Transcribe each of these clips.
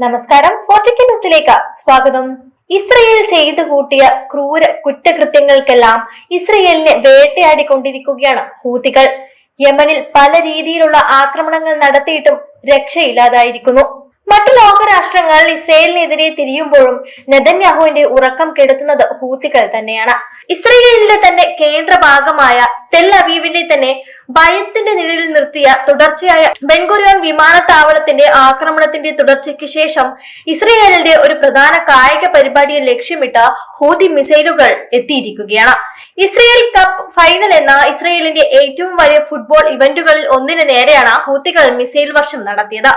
നമസ്കാരം. ഫോർട്ടിക്ക ന്യൂസിലേക്ക് സ്വാഗതം. ഇസ്രയേൽ ചെയ്തു കൂട്ടിയ ക്രൂര കുറ്റകൃത്യങ്ങൾക്കെല്ലാം ഇസ്രയേലിനെ വേട്ടയാടിക്കൊണ്ടിരിക്കുകയാണ് ഹൂതികൾ. യമനിൽ പല രീതിയിലുള്ള ആക്രമണങ്ങൾ നടത്തിയിട്ടും രക്ഷയില്ലാതായിരിക്കുന്നു. മറ്റു ലോകരാഷ്ട്രങ്ങൾ ഇസ്രയേലിനെതിരെ തിരിയുമ്പോഴും നെതന്യാഹുവിന്റെ ഉറക്കം കെടുത്തുന്നത് ഹൂത്തികൾ തന്നെയാണ്. ഇസ്രയേലിലെ തന്നെ കേന്ദ്ര ഭാഗമായ തെൽ അവീവിനെ തന്നെ ഭയത്തിന്റെ നിഴലിൽ നിർത്തിയ തുടർച്ചയായ ബെൻഗുരിയോൻ വിമാനത്താവളത്തിന്റെ ആക്രമണത്തിന്റെ തുടർച്ചയ്ക്ക് ശേഷം ഇസ്രയേലിന്റെ ഒരു പ്രധാന കായിക പരിപാടിയെ ലക്ഷ്യമിട്ട് ഹൂതി മിസൈലുകൾ എത്തിയിരിക്കുകയാണ്. ഇസ്രയേൽ കപ്പ് ഫൈനൽ എന്ന ഇസ്രയേലിന്റെ ഏറ്റവും വലിയ ഫുട്ബോൾ ഇവന്റുകളിൽ ഒന്നിന് നേരെയാണ് ഹൂത്തികൾ മിസൈൽ വർഷം നടത്തിയത്.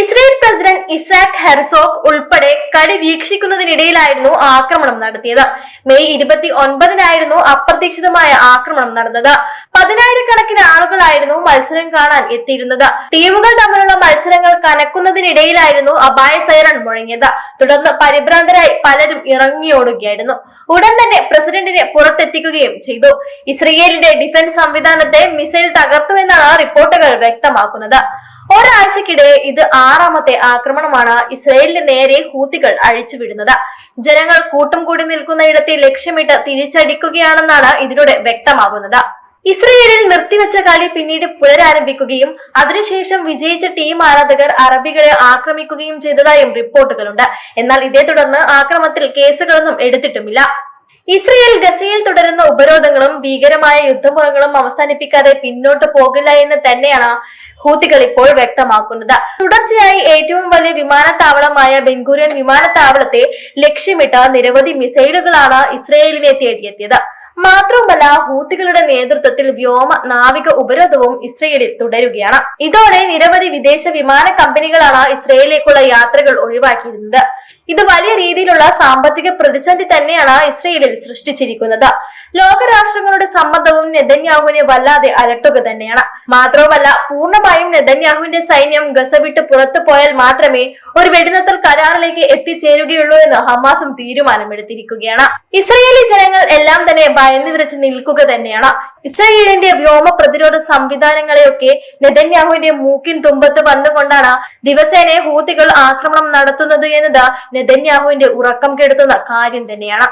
ഇസ്രയേൽ പ്രസിഡന്റ് ഇസാക് ഹെർസോക് ഉൾപ്പെടെ കളി വീക്ഷിക്കുന്നതിനിടയിലായിരുന്നു ആക്രമണം നടത്തിയത്. മെയ് ഇരുപത്തി ഒൻപതിനായിരുന്നു അപ്രതീക്ഷിതമായ ആക്രമണം നടന്നത്. പതിനായിരക്കണക്കിന് ആളുകളായിരുന്നു മത്സരം കാണാൻ എത്തിയിരുന്നത്. ടീമുകൾ തമ്മിലുള്ള മത്സരങ്ങൾ കനക്കുന്നതിനിടയിലായിരുന്നു അപായ സൈറൺ മുഴങ്ങിയത്. തുടർന്ന് പരിഭ്രാന്തരായി പലരും ഇറങ്ങിയോടുകയായിരുന്നു. ഉടൻ തന്നെ പ്രസിഡന്റിനെ പുറത്തെത്തിക്കുകയും ചെയ്തു. ഇസ്രയേലിന്റെ ഡിഫൻസ് സംവിധാനത്തെ മിസൈൽ തകർത്തു തകർത്തുവെന്നാണ് റിപ്പോർട്ടുകൾ വ്യക്തമാക്കുന്നത്. ഒരാഴ്ചക്കിടെ ഇത് ആറാമത്തെ ആക്രമണമാണ് ഇസ്രയേലിന് നേരെ ഹൂത്തികൾ അഴിച്ചുവിടുന്നത് ജനങ്ങൾ കൂട്ടം കൂടി നിൽക്കുന്ന ഇടത്തെ ലക്ഷ്യമിട്ട് തിരിച്ചടിക്കുകയാണെന്നാണ് ഇതിലൂടെ വ്യക്തമാകുന്നത്. ഇസ്രയേലിൽ നിർത്തിവെച്ച കളി പിന്നീട് പുനരാരംഭിക്കുകയും അതിനുശേഷം വിജയിച്ച ടീം ആരാധകർ അറബികളെ ആക്രമിക്കുകയും ചെയ്തതായും റിപ്പോർട്ടുകളുണ്ട്. എന്നാൽ ഇതേ തുടർന്ന് ആക്രമത്തിൽ കേസുകളൊന്നും എടുത്തിട്ടുമില്ല. ഇസ്രയേൽ ഗസയിൽ തുടരുന്ന ഉപരോധങ്ങളും ഭീകരമായ യുദ്ധമുഖങ്ങളും അവസാനിപ്പിക്കാതെ പിന്നോട്ട് പോകില്ല എന്ന് തന്നെയാണ് ഹൂത്തികൾ ഇപ്പോൾ വ്യക്തമാക്കുന്നത്. തുടർച്ചയായി ഏറ്റവും വലിയ വിമാനത്താവളമായ ബെൻഗൂരിയൻ വിമാനത്താവളത്തെ ലക്ഷ്യമിട്ട നിരവധി മിസൈലുകളാണ് ഇസ്രയേലിനെ തേടിയെത്തിയത്. മാത്രവുമല്ല ഹൂത്തികളുടെ നേതൃത്വത്തിൽ വ്യോമ നാവിക ഉപരോധവും ഇസ്രയേലിൽ തുടരുകയാണ്. ഇതോടെ നിരവധി വിദേശ വിമാന കമ്പനികളാണ് ഇസ്രയേലിലേക്കുള്ള യാത്രകൾ ഒഴിവാക്കിയിരുന്നത്. ഇത് വലിയ രീതിയിലുള്ള സാമ്പത്തിക പ്രതിസന്ധി തന്നെയാണ് ഇസ്രയേലിൽ സൃഷ്ടിച്ചിരിക്കുന്നത്. ലോകരാഷ്ട്രങ്ങളുടെ സമ്മതവും നെതന്യാഹുവിനെ വല്ലാതെ അലട്ടുക തന്നെയാണ്. മാത്രവുമല്ല പൂർണമായും നെതന്യാഹുവിന്റെ സൈന്യം ഗസവിട്ട് പുറത്തു പോയാൽ മാത്രമേ ഒരു വെടിനിർത്തൽ കരാറിലേക്ക് എത്തിച്ചേരുകയുള്ളൂ എന്ന് ഹമാസും തീരുമാനമെടുത്തിരിക്കുകയാണ്. ഇസ്രയേലി ജനങ്ങൾ എല്ലാം തന്നെ ഭയന്നു വിറച്ച് നിൽക്കുക തന്നെയാണ്. ഇസ്രായേലിന്റെ വ്യോമ പ്രതിരോധ സംവിധാനങ്ങളെയൊക്കെ നെതന്യാഹുവിന്റെ മൂക്കിൻ തുമ്പത്ത് വന്നുകൊണ്ടാണ് ദിവസേന ഹൂതികൾ ആക്രമണം നടത്തുന്നത് എന്നത് നെതന്യാഹുവിന്റെ ഉറക്കം കെടുത്തുന്ന കാര്യം തന്നെയാണ്.